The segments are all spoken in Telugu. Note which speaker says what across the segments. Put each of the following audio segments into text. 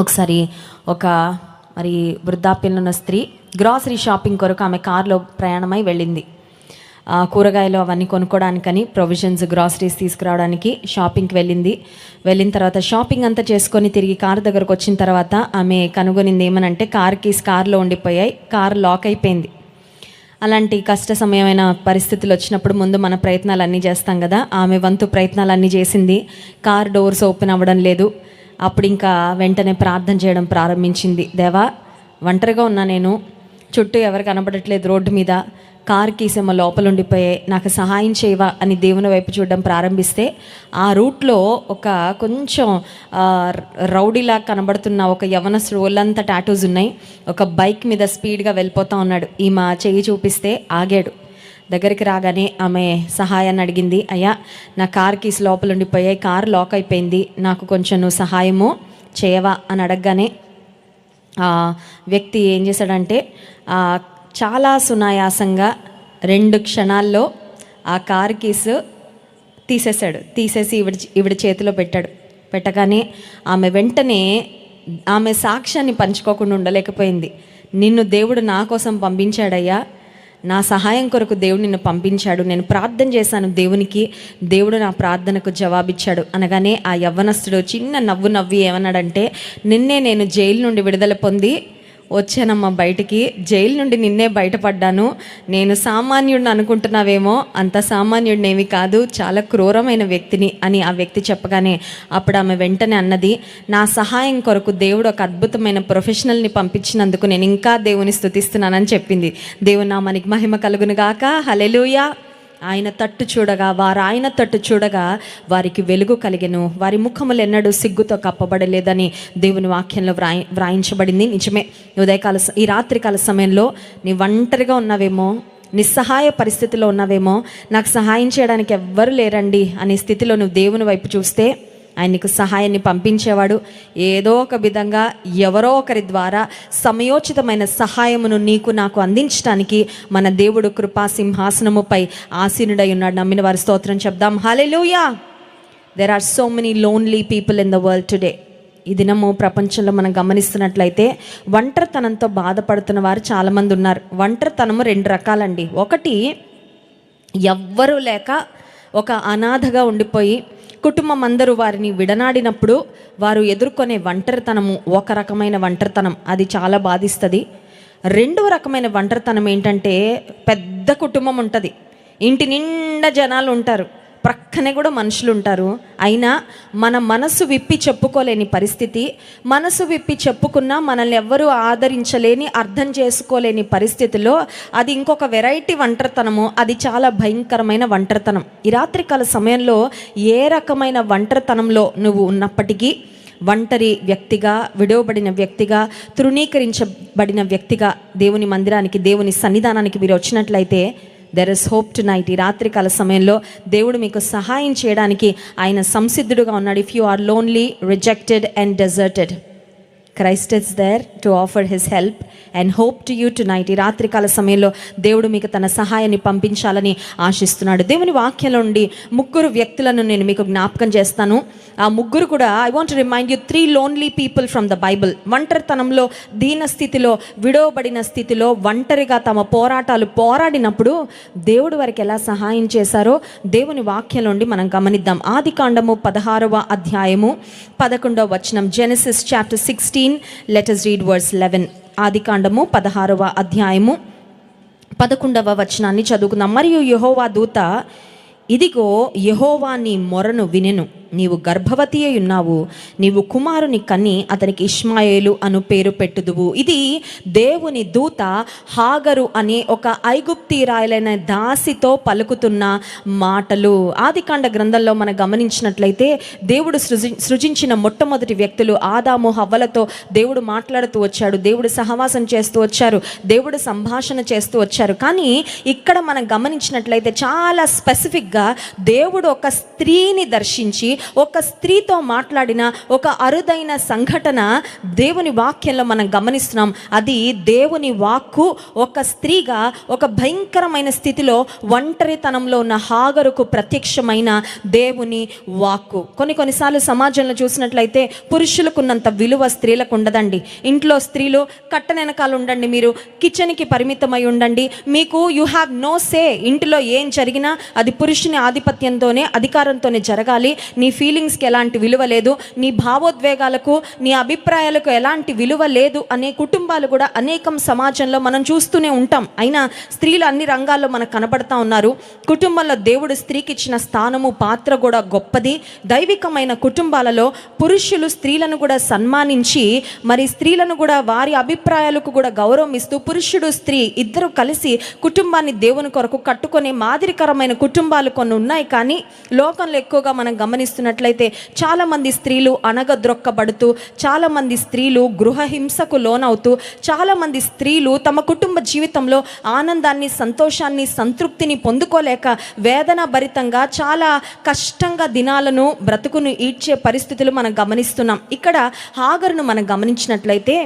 Speaker 1: ఒకసారి ఒక మరి వృద్ధాప్యంలో ఉన్న స్త్రీ గ్రాసరీ షాపింగ్ కొరకు ఆమె కారులో ప్రయాణమై వెళ్ళింది. కూరగాయలు అవన్నీ కొనుక్కోవడానికని ప్రొవిజన్స్ గ్రాసరీస్ తీసుకురావడానికి షాపింగ్కి వెళ్ళింది. వెళ్ళిన తర్వాత షాపింగ్ అంతా చేసుకొని తిరిగి కారు దగ్గరకు వచ్చిన తర్వాత ఆమె కనుగొనింది ఏమనంటే కార్ కీస్ కార్లో ఉండిపోయాయి కార్ లాక్ అయిపోయింది. అలాంటి కష్ట సమయమైన పరిస్థితులు వచ్చినప్పుడు ముందు మన ప్రయత్నాలు అన్నీ చేస్తాం కదా. ఆమె వంతు ప్రయత్నాలు అన్నీ చేసింది. కార్ డోర్స్ ఓపెన్ అవ్వడం లేదు. అప్పుడు ఇంకా వెంటనే ప్రార్థన చేయడం ప్రారంభించింది. దేవా ఒంటరిగా ఉన్నా నేను చుట్టూ ఎవరు కనబడట్లేదు రోడ్డు మీద కార్ కీసేమో లోపల ఉండిపోయాయి నాకు సహాయం చేయవా అని దేవుని వైపు చూడడం ప్రారంభిస్తే ఆ రూట్లో ఒక కొంచెం రౌడీలా కనబడుతున్న ఒక యవనస్తుడు ఒళ్ళంతా టాటూస్ ఉన్నాయి. ఒక బైక్ మీద స్పీడ్గా వెళ్ళిపోతా ఉన్నాడు. ఈమె చెయ్యి చూపిస్తే ఆగాడు. దగ్గరికి రాగానే ఆమె సహాయాన్ని అడిగింది అయ్యా నా కార్ కీస్ లోపల ఉండిపోయాయి కార్ లాక్ అయిపోయింది నాకు కొంచెం నువ్వు సహాయము చేయవా? అని అడగగానే ఆ వ్యక్తి ఏం చేశాడంటే చాలా సునాయాసంగా రెండు క్షణాల్లో ఆ కార్ కీస్ తీసేశాడు తీసేసి ఇవిడ ఇవిడ చేతిలో పెట్టాడు. పెట్టగానే ఆమె వెంటనే ఆమె సాక్ష్యాన్ని పంచుకోకుండా ఉండలేకపోయింది. నిన్ను దేవుడు నా కోసం పంపించాడయ్యా నా సహాయం కొరకు దేవుడు నిన్ను పంపించాడు. నేను ప్రార్థన చేశాను. దేవునికి దేవుడు నా ప్రార్థనకు జవాబిచ్చాడు. అనగానే ఆ యవ్వనస్తుడు చిన్న నవ్వు నవ్వి ఏమన్నాడంటే నిన్నే నేను జైలు నుండి విడుదల పొంది వచ్చానమ్మా బయటికి. జైలు నుండి నిన్నే బయటపడ్డాను. నేను సామాన్యుడిని అనుకుంటున్నావేమో? అంత సామాన్యుడినేమి కాదు. చాలా క్రూరమైన వ్యక్తిని అని ఆ వ్యక్తి చెప్పగానే అప్పుడు ఆమె వెంటనే అన్నది నా సహాయం కొరకు దేవుడు ఒక అద్భుతమైన ప్రొఫెషనల్ని పంపించినందుకు నేను ఇంకా దేవుని స్థుతిస్తున్నానని చెప్పింది. దేవుని నామానికి మహిమ కలుగునుగాక హలెలుయా ఆయన తట్టు చూడగా వారు ఆయన తట్టు చూడగా వారికి వెలుగు కలిగెను. వారి ముఖములు ఎన్నడూ సిగ్గుతో కప్పబడలేదని దేవుని వాక్యంలో వ్రాయి వ్రాయించబడింది. నిజమే. ఉదయకాల ఈ రాత్రికాల సమయంలో నీ ఒంటరిగా ఉన్నావేమో నిస్సహాయ పరిస్థితిలో ఉన్నావేమో నాకు సహాయం చేయడానికి ఎవ్వరు లేరండి అనే స్థితిలో నువ్వు దేవుని వైపు చూస్తే ఆయన నీకు సహాయాన్ని పంపించేవాడు. ఏదో ఒక విధంగా ఎవరో ఒకరి ద్వారా సమయోచితమైన సహాయమును నీకు నాకు అందించడానికి మన దేవుడు కృపా సింహాసనముపై ఆసీనుడై ఉన్నాడు. నమ్మిన వారి స్తోత్రం చెప్దాం. Hallelujah there are so many lonely people in the world today ఈ దినము ప్రపంచంలో మనం గమనిస్తున్నట్లయితే ఒంటరితనంతో బాధపడుతున్న వారు చాలామంది ఉన్నారు. ఒంటరితనము రెండు రకాలండి. ఒకటి ఎవ్వరూ లేక ఒక అనాథగా ఉండిపోయి కుటుంబం అందరూ వారిని విడనాడినప్పుడు వారు ఎదుర్కొనే ఒంటరితనము ఒక రకమైన ఒంటరితనం అది చాలా బాధిస్తుంది. రెండవ రకమైన ఒంటరితనం ఏంటంటే పెద్ద కుటుంబం ఉంటుంది. ఇంటి నిండా జనాలు ఉంటారు. ప్రక్కనే కూడా మనుషులు ఉంటారు అయినా మన మనసు విప్పి చెప్పుకోలేని పరిస్థితి మనసు విప్పి చెప్పుకున్నా మనల్ని ఎవ్వరూ ఆదరించలేని అర్థం చేసుకోలేని పరిస్థితిలో అది ఇంకొక వెరైటీ ఒంటరితనము. అది చాలా భయంకరమైన ఒంటరితనం. ఈ రాత్రికాల సమయంలో ఏ రకమైన ఒంటరితనంలో నువ్వు ఉన్నప్పటికీ ఒంటరి వ్యక్తిగా విడవబడిన వ్యక్తిగా తృణీకరించబడిన వ్యక్తిగా దేవుని మందిరానికి దేవుని సన్నిధానానికి మీరు వచ్చినట్లయితే there is hope tonight ఈ రాత్రికాల సమయంలో దేవుడు మీకు సహాయం చేయడానికి ఆయన సంసిద్ధుడుగా ఉన్నాడు. If you are lonely rejected and deserted Christ is there to offer his help and hope to you tonight ఈ రాత్రికాల సమయంలో దేవుడు మీకు తన సహాయాన్ని పంపించాలని ఆశిస్తున్నాడు. దేవుని వాక్యంలో నుండి ముగ్గురు వ్యక్తులను నేను మీకు జ్ఞాపకం చేస్తాను. ఆ ముగ్గురు కూడా I want remind you three lonely people from the Bible ఒంటరితనంలో దీన స్థితిలో విడవబడిన స్థితిలో ఒంటరిగా తమ పోరాటాలు పోరాడినప్పుడు దేవుడు వారికి ఎలా సహాయం చేశారో దేవుని వాక్యం నుండి మనం గమనిద్దాం. ఆది కాండము పదహారవ అధ్యాయము పదకొండవ వచనం Genesis chapter sixty sixteen letters read verse eleven ఆది కాండము పదహారవ అధ్యాయము. పదకొండవ వచనాన్ని చదువుకుందాం. మరియు యహోవా దూత ఇదిగో యహోవా నీ మొరను వినెను. నీవు గర్భవతి అయి ఉన్నావు. నీవు కుమారుని కన్ని అతనికి ఇష్మాయేలు అను పేరు పెట్టుదువు. ఇది దేవుని దూత హాగరు అనే ఒక ఐగుప్తీరాయలైన దాసితో పలుకుతున్న మాటలు. ఆదికాండ గ్రంథంలో మనం గమనించినట్లయితే దేవుడు సృజి సృజించిన మొట్టమొదటి వ్యక్తులు ఆదాము హవ్వలతో దేవుడు మాట్లాడుతూ వచ్చాడు. దేవుడు సహవాసం చేస్తూ వచ్చారు. దేవుడు సంభాషణ చేస్తూ వచ్చారు. కానీ ఇక్కడ మనం గమనించినట్లయితే చాలా స్పెసిఫిక్గా దేవుడు ఒక స్త్రీని దర్శించి ఒక స్త్రీతో మాట్లాడిన ఒక అరుదైన సంఘటన దేవుని వాక్యంలో మనం గమనిస్తున్నాం. అది దేవుని వాక్కు ఒక స్త్రీగా ఒక భయంకరమైన స్థితిలో ఒంటరితనంలో ఉన్న హాగరుకు ప్రత్యక్షమైన దేవుని వాక్కు. కొన్ని కొన్నిసార్లు సమాజంలో చూసినట్లయితే పురుషులకున్నంత విలువ స్త్రీలకు ఉండదండి. ఇంట్లో స్త్రీలు కట్టనెనకాలు ఉండండి మీరు కిచెన్కి పరిమితమై ఉండండి. మీకు యు హ్యావ్ నో సే ఇంటిలో ఏం జరిగినా అది పురుషుని ఆధిపత్యంతోనే అధికారంతోనే జరగాలి. నీ ఫీలింగ్స్కి ఎలాంటి విలువ లేదు నీ భావోద్వేగాలకు నీ అభిప్రాయాలకు ఎలాంటి విలువ లేదు అనే కుటుంబాలు కూడా అనేకం సమాజంలో మనం చూస్తూనే ఉంటాం. అయినా స్త్రీలు అన్ని రంగాల్లో మనకు కనబడతా ఉన్నారు. కుటుంబంలో దేవుడు స్త్రీకి ఇచ్చిన స్థానము పాత్ర కూడా గొప్పది. దైవికమైన కుటుంబాలలో పురుషులు స్త్రీలను కూడా సన్మానించి మరి స్త్రీలను కూడా వారి అభిప్రాయాలకు కూడా గౌరవం ఇస్తూ పురుషుడు స్త్రీ ఇద్దరు కలిసి కుటుంబాన్ని దేవుని కొరకు కట్టుకునే మాదిరికరమైన కుటుంబాలు కొన్ని ఉన్నాయి. కానీ లోకంలో ఎక్కువగా మనం చూస్తున్నట్లయితే చాలామంది స్త్రీలు అనగద్రొక్కబడుతూ చాలామంది స్త్రీలు గృహహింసకు లోనవుతూ చాలామంది స్త్రీలు తమ కుటుంబ జీవితంలో ఆనందాన్ని సంతోషాన్ని సంతృప్తిని పొందుకోలేక వేదన భరితంగా చాలా కష్టంగా దినాలను బ్రతుకును ఈడ్చే పరిస్థితులు మనం గమనిస్తున్నాం. ఇక్కడ హాగర్ను మనం గమనించినట్లయితే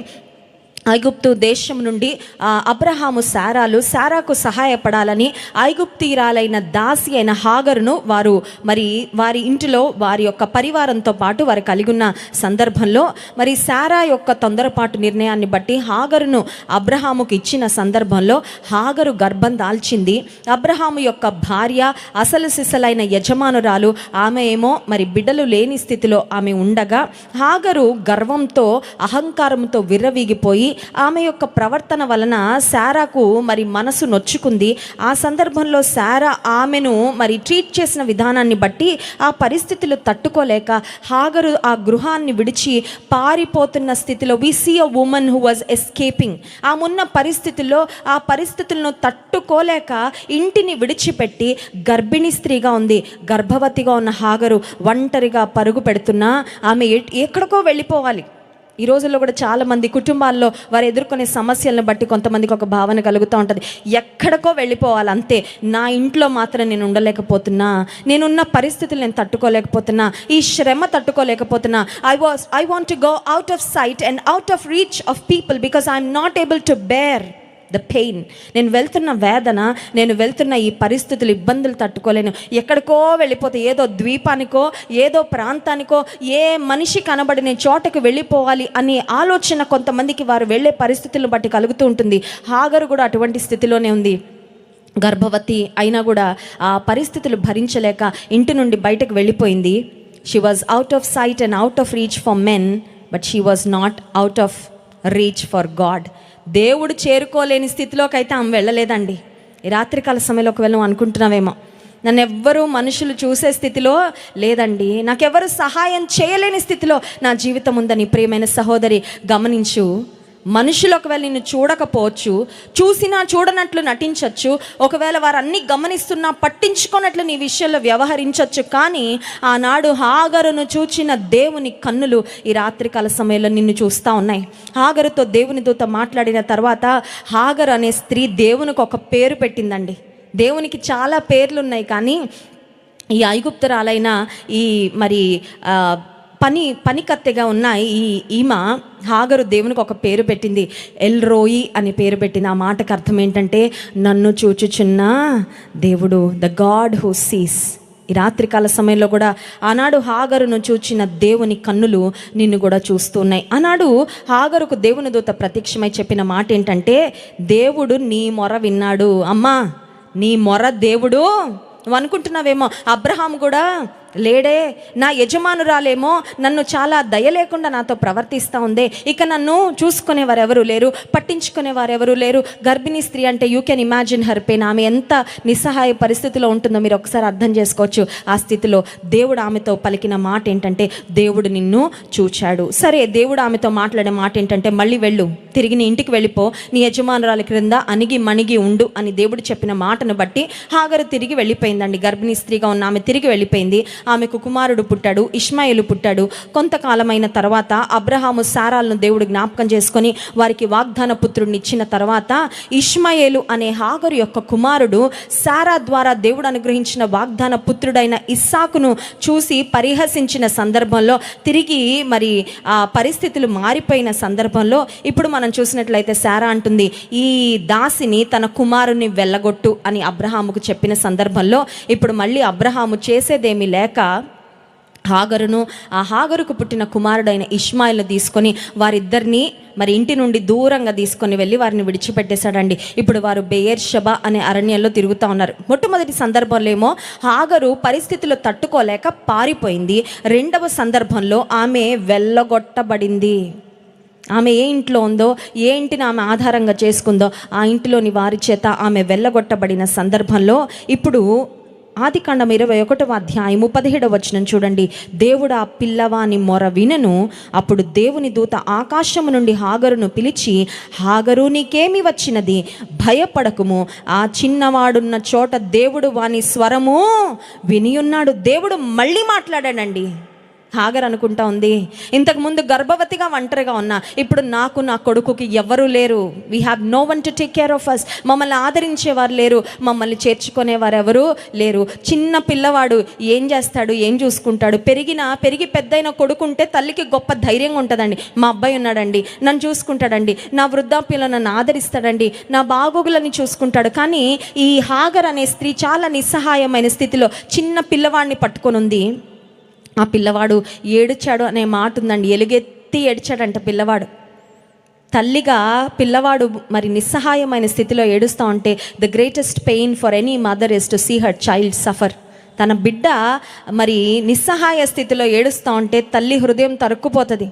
Speaker 1: ఐగుప్తు దేశం నుండి అబ్రహాము సారాలు సారాకు సహాయపడాలని ఐగుప్తీరాలైన దాసి అయిన హాగరును వారు మరి వారి ఇంటిలో వారి యొక్క పరివారంతో పాటు వారు కలిగి ఉన్న సందర్భంలో మరి సారా యొక్క తొందరపాటు నిర్ణయాన్ని బట్టి హాగరును అబ్రహాముకు ఇచ్చిన సందర్భంలో హాగరు గర్భం దాల్చింది. అబ్రహాము యొక్క భార్య అసలు సిసలైన యజమానురాలు ఆమె ఏమో మరి బిడ్డలు లేని స్థితిలో ఆమె ఉండగా హాగరు గర్వంతో అహంకారంతో విర్రవీగిపోయి ఆమె యొక్క ప్రవర్తన వలన శారాకు మరి మనసు నొచ్చుకుంది. ఆ సందర్భంలో శారా ఆమెను మరి ట్రీట్ చేసిన విధానాన్ని బట్టి ఆ పరిస్థితులు తట్టుకోలేక హాగరు ఆ గృహాన్ని విడిచి పారిపోతున్న స్థితిలో we see a woman who was escaping ఆమున్న పరిస్థితుల్లో ఆ పరిస్థితులను తట్టుకోలేక ఇంటిని విడిచిపెట్టి గర్భిణీ స్త్రీగా ఉంది. గర్భవతిగా ఉన్న హాగరు ఒంటరిగా పరుగు పెడుతున్నా. ఆమె ఎట్- ఎక్కడికో వెళ్ళిపోవాలి. ఈ రోజుల్లో కూడా చాలా మంది కుటుంబాల్లో వారు ఎదుర్కొనే సమస్యలను బట్టి కొంతమందికి ఒక భావన కలుగుతూ ఉంటుంది. ఎక్కడికో వెళ్ళిపోవాలి అంతే. నా ఇంట్లో మాత్రం నేను ఉండలేకపోతున్నా. నేనున్న పరిస్థితులు నేను తట్టుకోలేకపోతున్నా. ఈ శ్రమ తట్టుకోలేకపోతున్నా. I was I want to go out of sight and out of reach of people because I'm not able to bear the pain నేను వెళ్తున్న వేదన నేను వెళ్తున్న ఈ పరిస్థితులు ఇబ్బందులు తట్టుకోలేను. ఎక్కడికో వెళ్ళిపోతే ఏదో ద్వీపానికో ఏదో ప్రాంతానికో ఏ మనిషి కనబడిన చోటకు వెళ్ళిపోవాలి అనే ఆలోచన కొంతమందికి వారు వెళ్ళే పరిస్థితులను బట్టి కలుగుతూ ఉంటుంది. హాగరు కూడా అటువంటి స్థితిలోనే ఉంది. గర్భవతి అయినా కూడా ఆ పరిస్థితులు భరించలేక ఇంటి నుండి బయటకు వెళ్ళిపోయింది. She was out of sight and out of reach for men but she was not out of reach for God దేవుడు చేరుకోలేని స్థితిలోకి అయితే ఆమె వెళ్ళలేదండి. రాత్రికాల సమయంలో ఒకవేళ నువ్వు అనుకుంటున్నావేమో. నన్ను ఎవ్వరూ మనుషులు చూసే స్థితిలో లేదండి. నాకెవరు సహాయం చేయలేని స్థితిలో నా జీవితం ఉందని ప్రియమైన సహోదరి గమనించు. మనుషులు ఒకవేళ నిన్ను చూడకపోవచ్చు చూసినా చూడనట్లు నటించవచ్చు ఒకవేళ వారు అన్ని గమనిస్తున్నా పట్టించుకున్నట్లు నీ విషయంలో వ్యవహరించవచ్చు కానీ ఆనాడు హాగరును చూచిన దేవుని కన్నులు ఈ రాత్రికాల సమయంలో నిన్ను చూస్తూ ఉన్నాయి. హాగరుతో దేవుని దూత మాట్లాడిన తర్వాత హాగరు అనే స్త్రీ దేవునికి ఒక పేరు పెట్టిందండి. దేవునికి చాలా పేర్లు ఉన్నాయి కానీ ఈ ఐగుప్తురాలైన ఈ మరి పని పనికత్తెగా ఉన్న ఈ ఈమె హాగరు దేవునికి ఒక పేరు పెట్టింది. ఎల్ రోయి అనే పేరు పెట్టింది. ఆ మాటకు అర్థం ఏంటంటే నన్ను చూచుచున్న దేవుడు ద గాడ్ హూ సీస్ ఈ రాత్రికాల సమయంలో కూడా ఆనాడు హాగరును చూచిన దేవుని కన్నులు నిన్ను కూడా చూస్తున్నాయి. ఆనాడు హాగరుకు దేవుని దూత ప్రత్యక్షమై చెప్పిన మాట ఏంటంటే దేవుడు నీ మొర విన్నాడు. అమ్మా నీ మొర దేవుడు. నువ్వు అనుకుంటున్నావేమో అబ్రహాం కూడా లేడే నా యజమానురాలేమో నన్ను చాలా దయ లేకుండా నాతో ప్రవర్తిస్తూ ఉందే. ఇక నన్ను చూసుకునేవారు ఎవరు లేరు పట్టించుకునేవారు ఎవరు లేరు. గర్భిణీ స్త్రీ అంటే you can imagine her pain ఆమె ఎంత నిస్సహాయ పరిస్థితిలో ఉంటుందో మీరు ఒకసారి అర్థం చేసుకోవచ్చు. ఆ స్థితిలో దేవుడు ఆమెతో పలికిన మాట ఏంటంటే దేవుడు నిన్ను చూచాడు. సరే దేవుడు ఆమెతో మాట్లాడే మాట ఏంటంటే మళ్ళీ వెళ్ళు తిరిగి నీ ఇంటికి వెళ్ళిపో. నీ యజమానురాలి క్రింద అణిగి మణిగి ఉండు అని దేవుడు చెప్పిన మాటను బట్టి హాగరు తిరిగి వెళ్ళిపోయిందండి. గర్భిణీ స్త్రీగా ఉన్న ఆమె తిరిగి వెళ్ళిపోయింది. ఆమెకు కుమారుడు పుట్టాడు ఇష్మాయిలు పుట్టాడు. కొంతకాలమైన తర్వాత అబ్రహాము సారాలను దేవుడు జ్ఞాపకం చేసుకొని వారికి వాగ్దాన పుత్రుడిని ఇచ్చిన తర్వాత ఇష్మాయేలు అనే హాగరు యొక్క కుమారుడు సారా ద్వారా దేవుడు అనుగ్రహించిన వాగ్దాన పుత్రుడైన ఇస్సాకును చూసి పరిహసించిన సందర్భంలో తిరిగి మరి ఆ పరిస్థితులు మారిపోయిన సందర్భంలో ఇప్పుడు మనం చూసినట్లయితే సారా అంటుంది ఈ దాసిని తన కుమారుని వెళ్ళగొట్టు అని అబ్రహాముకు చెప్పిన సందర్భంలో ఇప్పుడు మళ్ళీ అబ్రహాము చేసేదేమీ లేక హాగరును ఆ హాగరుకు పుట్టిన కుమారుడైన ఇష్మాయిల్ను తీసుకొని వారిద్దరిని మరి ఇంటి నుండి దూరంగా తీసుకొని వెళ్ళి వారిని విడిచిపెట్టేశాడండి. ఇప్పుడు వారు బెయర్ షబా అనే అరణ్యంలో తిరుగుతూ ఉన్నారు. మొట్టమొదటి సందర్భంలో ఏమో హాగరు పరిస్థితులు తట్టుకోలేక పారిపోయింది. రెండవ సందర్భంలో ఆమె వెళ్ళగొట్టబడింది. ఆమె ఏ ఇంట్లో ఉందో ఏ ఇంటిని ఆమె ఆధారంగా చేసుకుందో ఆ ఇంటిలోని వారి చేత ఆమె వెళ్ళగొట్టబడిన సందర్భంలో ఇప్పుడు ఆది కాండం ఇరవై ఒకటవ అధ్యాయము పదిహేడవ వచనం చూడండి. దేవుడు ఆ పిల్లవాని మొర వినను. అప్పుడు దేవుని దూత ఆకాశము నుండి హాగరును పిలిచి హాగరు నీకేమి వచ్చినది? భయపడకుము. ఆ చిన్నవాడున్న చోట దేవుడు వాని స్వరము వినియున్నాడు. దేవుడు మళ్ళీ మాట్లాడాడండి. హాగర్ అనుకుంటా ఉంది. ఇంతకుముందు గర్భవతిగా ఒంటరిగా ఉన్నా ఇప్పుడు నాకు నా కొడుకుకి ఎవరూ లేరు. We have no one to take care of us మమ్మల్ని ఆదరించేవారు లేరు. మమ్మల్ని చేర్చుకునేవారు ఎవరు లేరు. చిన్న పిల్లవాడు ఏం చేస్తాడు? ఏం చూసుకుంటాడు? పెరిగిన పెరిగి పెద్దయిన కొడుకుంటే తల్లికి గొప్ప ధైర్యంగా ఉంటుందండి. మా అబ్బాయి ఉన్నాడండి. నన్ను చూసుకుంటాడండి. నా వృద్ధాప్యంలో నన్ను ఆదరిస్తాడండి. నా బాగోగులని చూసుకుంటాడు. కానీ ఈ హాగర్ అనే స్త్రీ చాలా నిస్సహాయమైన స్థితిలో చిన్న పిల్లవాడిని పట్టుకొని ఉంది. ఆ పిల్లవాడు ఏడుచాడు అనే మాట ఉందండి. ఎలుగెత్తి ఏడ్చాడంట పిల్లవాడు. తల్లిగా పిల్లవాడు మరి నిస్సహాయమైన స్థితిలో ఏడుస్తూ ఉంటే the greatest pain for any mother is to see her child suffer తన బిడ్డ మరి నిస్సహాయ స్థితిలో ఏడుస్తూ ఉంటే తల్లి హృదయం తరుక్కుపోతుంది.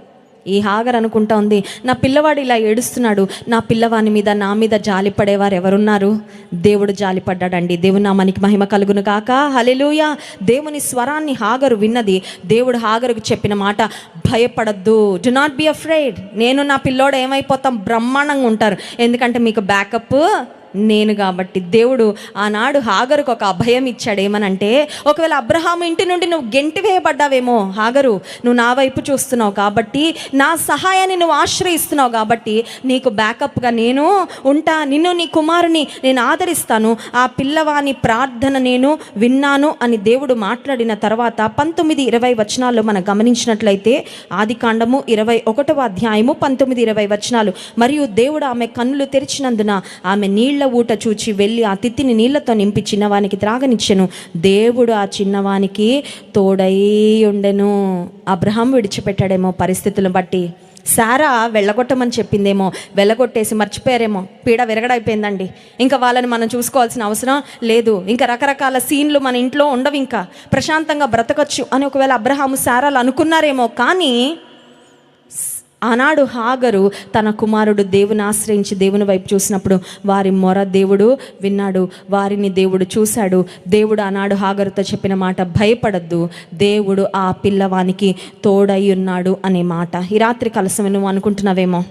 Speaker 1: ఈ హాగర్ అనుకుంటా ఉంది నా పిల్లవాడు ఇలా ఏడుస్తున్నాడు నా పిల్లవాని మీద నా మీద జాలి పడేవారు ఎవరున్నారు? దేవుడు జాలి పడ్డాడండి దేవుని నామానికి మహిమ కలుగును కాక హలెలూయ దేవుని స్వరాన్ని హాగరు విన్నది దేవుడు హాగరుకు చెప్పిన మాట భయపడద్దు డు నాట్ బి అఫ్రైడ్ నేను నా పిల్లోడు ఏమైపోతాం బ్రహ్మాండంగా ఉంటారు. ఎందుకంటే మీకు బ్యాకప్ నేను కాబట్టి దేవుడు ఆనాడు హాగరుకు ఒక అభయం ఇచ్చాడు. ఏమనంటే ఒకవేళ అబ్రహాం ఇంటి నుండి నువ్వు గెంటి వేయబడ్డావేమో హాగరు నువ్వు నా వైపు చూస్తున్నావు కాబట్టి నా సహాయాన్ని నువ్వు ఆశ్రయిస్తున్నావు కాబట్టి నీకు బ్యాకప్గా నేను ఉంటా నిన్ను నీ కుమారుని నేను ఆదరిస్తాను ఆ పిల్లవాని ప్రార్థన నేను విన్నాను అని దేవుడు మాట్లాడిన తర్వాత పంతొమ్మిది ఇరవై వచనాల్లో మనం గమనించినట్లయితే ఆది కాండము ఇరవై ఒకటవ అధ్యాయము పంతొమ్మిది ఇరవై వచనాలు మరియు దేవుడు ఆమె కన్నులు తెరిచినందున ఆమె నీళ్ళ ఊట చూచి వెళ్ళి ఆ తిత్తిని నీళ్ళతో నింపి చిన్నవానికి త్రాగనిచ్చెను. దేవుడు ఆ చిన్నవానికి తోడై ఉండెను. అబ్రహాం విడిచిపెట్టాడేమో పరిస్థితులను బట్టి. సారా వెళ్ళగొట్టమని చెప్పిందేమో. వెళ్ళగొట్టేసి మర్చిపోయారేమో. పీడ విరగడైపోయిందండి. ఇంకా వాళ్ళని మనం చూసుకోవాల్సిన అవసరం లేదు. ఇంకా రకరకాల సీన్లు మన ఇంట్లో ఉండవు ఇంకా ప్రశాంతంగా బ్రతకచ్చు అని ఒకవేళ అబ్రహాము సారాలు అనుకున్నారేమో కానీ ఆనాడు హాగరు తన కుమారుడు దేవుని ఆశ్రయించి దేవుని వైపు చూసినప్పుడు వారి మొర దేవుడు విన్నాడు వారిని దేవుడు చూశాడు. దేవుడు ఆనాడు హాగరుతో చెప్పిన మాట భయపడద్దు దేవుడు ఆ పిల్లవానికి తోడై ఉన్నాడు అనే మాట. ఈ రాత్రి కలసం నువ్వు అనుకుంటున్నావేమో?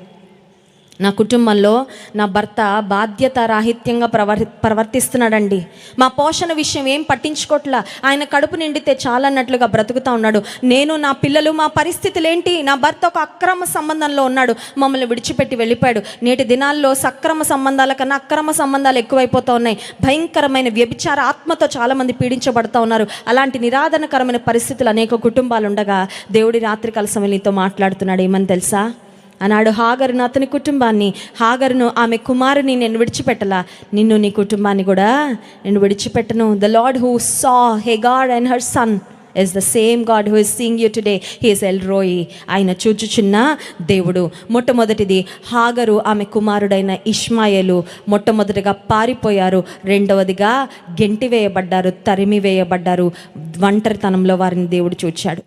Speaker 1: నా కుటుంబంలో నా భర్త బాధ్యత రాహిత్యంగా ప్రవర్ ప్రవర్తిస్తున్నాడండి. మా పోషణ విషయం ఏం పట్టించుకోట్లా? ఆయన కడుపు నిండితే చాలన్నట్లుగా బ్రతుకుతా ఉన్నాడు. నేను నా పిల్లలు మా పరిస్థితులు ఏంటి నా భర్త ఒక అక్రమ సంబంధంలో ఉన్నాడు. మమ్మల్ని విడిచిపెట్టి వెళ్ళిపోయాడు. నేటి దినాల్లో సక్రమ సంబంధాల కన్నా అక్రమ సంబంధాలు ఎక్కువైపోతూ ఉన్నాయి. భయంకరమైన వ్యభిచార ఆత్మతో చాలామంది పీడించబడుతూ ఉన్నారు. అలాంటి నిరాధనకరమైన పరిస్థితులు అనేక కుటుంబాలు ఉండగా దేవుడి రాత్రి కలసం నీతో మాట్లాడుతున్నాడు. ఏమని తెలుసా? ఆనాడు హాగరును అతని కుటుంబాన్ని. హాగరును ఆమె కుమారుని నేను విడిచిపెట్టలా. నిన్ను నీ కుటుంబాన్ని కూడా నేను విడిచిపెట్టను. The Lord who saw Hagar and her son is the same God who is seeing you today he's El Roi ఆయన చూచుచున్న దేవుడు. మొట్టమొదటిది హాగరు ఆమె కుమారుడైన ఇష్మాయేలు మొట్టమొదటిగా పారిపోయారు. రెండవదిగా గెంటి వేయబడ్డారు తరిమి వేయబడ్డారు ఒంటరితనంలో వారిని దేవుడు చూచాడు.